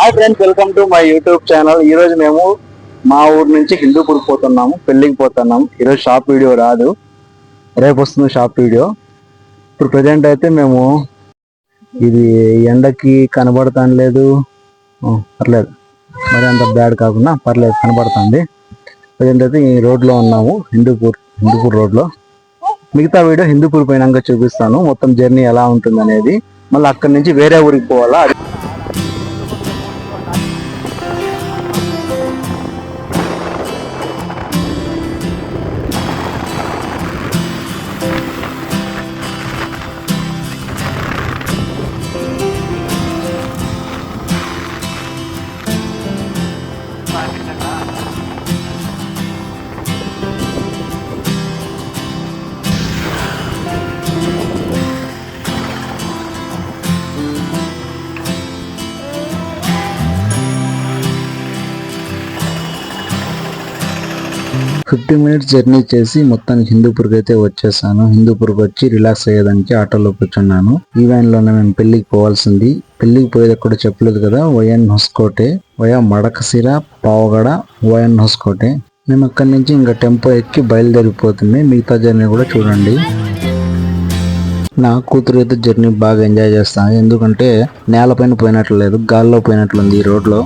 Hi friends welcome to my YouTube channel. ఈ రోజు మేము మా ఊరు నుంచి హిందూపూర్ పోతున్నాము పెళ్ళికి పోతున్నాము. ఈరోజు షాప్ వీడియో రాదు. రేపు వస్తుంది షాప్ వీడియో. ఇప్పుడు ప్రజెంట్ అయితే మేము ఇది ఎండకి కనబడతాను లేదు. పర్లేదు. మరి అంత బ్యాడ్ కాకుండా పర్లేదు కనబడుతుంది. ప్రజెంట్ అయితే ఈ రోడ్లో ఉన్నాము హిందూపూర్ హిందూపూర్ రోడ్లో. మిగతా వీడియో హిందూపూర్ పోయినాక చూపిస్తాను. మొత్తం జర్నీ ఎలా ఉంటుంది అనేది మళ్ళీ అక్కడి నుంచి వేరే ఊరికి పోవాలా? ఫిఫ్టీ మినిట్స్ జర్నీ చేసి మొత్తానికి హిందూపూర్కి అయితే వచ్చేసాను. హిందూపూర్కి వచ్చి రిలాక్స్ అయ్యేదానికి ఆటోలో కూర్చున్నాను. ఈ వ్యాన్లోనే మేము పెళ్ళికి పోవాల్సింది. పెళ్ళికి పోయేది కూడా చెప్పలేదు కదా YN Hoskote. Via Madakasira Pavagada YN Hoskote. మేము అక్కడి నుంచి ఇంకా టెంపో ఎక్కి బయలుదేరిపోతుంది. మిగతా జర్నీ కూడా చూడండి. నా కూతురు అయితే జర్నీ బాగా ఎంజాయ్ చేస్తాను. ఎందుకంటే నేలపైన పోయినట్లు లేదు గాల్లో పోయినట్లుంది ఈ రోడ్లో.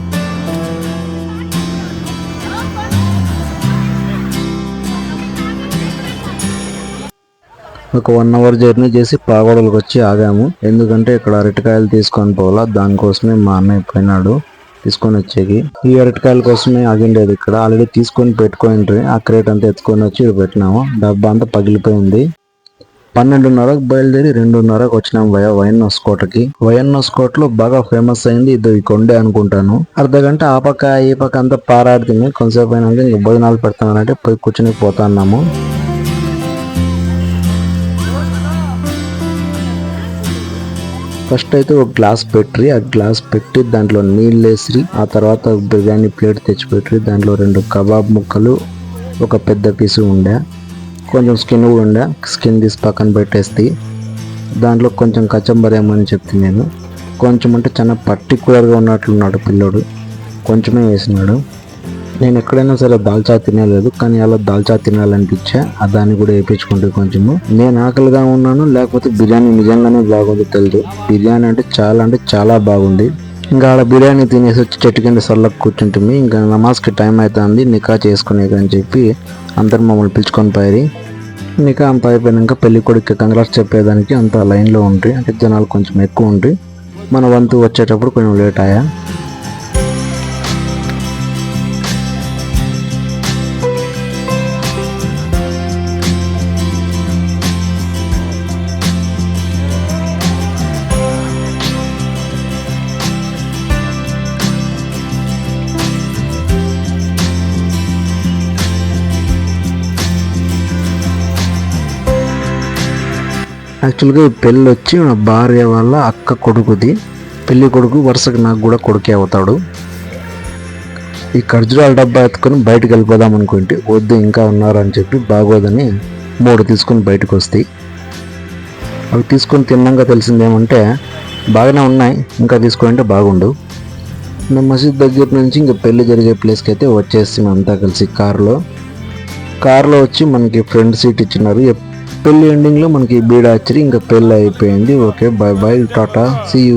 ఒక వన్ అవర్ జర్నీ చేసి పాగోడలకు వచ్చి ఆగాము. ఎందుకంటే ఇక్కడ అరటికాయలు తీసుకొని పోవాలా. దానికోసమే మా అన్నయ్య పోయినాడు. తీసుకొని వచ్చేకి. ఈ అరటికాయల కోసమే ఆగిండేది ఇక్కడ. ఆల్రెడీ తీసుకొని పెట్టుకోండి ఆ క్రేట్ అంతా ఎత్తుకొని వచ్చి ఇక్కడ పెట్టినాము. డబ్బా అంతా పగిలిపోయింది. పన్నెండున్నరకు బయలుదేరి రెండున్నరకు వచ్చినాం వయ వైఎన్ఎస్ కోటకి వైఎన్ఎస్ కోటలో బాగా ఫేమస్ అయింది ఇది ఈ కొండే అనుకుంటాను. అర్ధ గంట ఆ పక్క ఈ పక్క అంతా పారాడుతుంది. కొంతసేపు అయినాక ఇంక భోజనాలు పెడతానంటే పోయి కూర్చొని పోతా ఫస్ట్ అయితే ఒక గ్లాస్ పెట్టి ఆ గ్లాస్ పెట్టి దాంట్లో నీళ్ళు వేసి ఆ తర్వాత బిర్యానీ ప్లేట్ తెచ్చిపెట్టి దాంట్లో రెండు కబాబ్ ముక్కలు ఒక పెద్ద పీసు ఉండే కొంచెం స్కిన్ కూడా ఉండే స్కిన్ తీసి పక్కన పెట్టేసి దాంట్లో కొంచెం కచంబర్ ఏమని చెప్తే నేను. కొంచెం అంటే చాలా పర్టికులర్గా ఉన్నట్లున్నాడు పిల్లోడు. కొంచెమే వేసినాడు. నేను ఎక్కడైనా సరే దాల్చా తినలేదు కానీ అలా దాల్చా తినాలనిపించా. ఆ దాన్ని కూడా వేయించుకుంటే కొంచెము. నేను ఆకలిగా ఉన్నాను లేకపోతే బిర్యానీ నిజంగానే బాగుంది తెలియదు బిర్యానీ అంటే చాలా అంటే చాలా బాగుంది. ఇంకా ఆడ బిర్యానీ తినేసి వచ్చి చెట్టు కింద సల్లకు కూర్చుంటుంది. ఇంకా నమాజ్కి టైం అవుతుంది నికా చేసుకునే అని చెప్పి అందరు మమ్మల్ని పిలుచుకొని పోయి నికా అంత అయిపోయినాక పెళ్ళి కొడుకు కంగ్రాట్స్ చెప్పేదానికి అంత లైన్లో ఉండి అంటే జనాలు కొంచెం ఎక్కువ ఉండ్రి. మన వంతు వచ్చేటప్పుడు కొంచెం లేట్ అయ్యా. యాక్చువల్గా ఈ పెళ్ళి వచ్చి నా భార్య వాళ్ళ అక్క కొడుకుది. పెళ్ళి కొడుకు వరుసగా నాకు కూడా కొడుకే అవుతాడు. ఈ ఖర్జురాల డబ్బా ఎత్తుకొని బయటకు వెళ్ళిపోదాం అనుకుంటే వద్దు ఇంకా ఉన్నారు అని చెప్పి బాగోదని మూడు తీసుకొని బయటకు వస్తాయి అవి తీసుకొని తిన్నాక తెలిసింది ఏమంటే బాగానే ఉన్నాయి ఇంకా తీసుకుంటే బాగుండు. నా మసీద్ దగ్గర నుంచి ఇంకా పెళ్ళి జరిగే ప్లేస్కి అయితే వచ్చేసి అంతా కలిసి కారులో. కారులో వచ్చి మనకి ఫ్రంట్ సీట్ ఇచ్చినారు. పెళ్ళి ఎండింగ్లో మనకి బీడ వచ్చి ఇంకా పెళ్ళి అయిపోయింది. Okay bye bye tata see you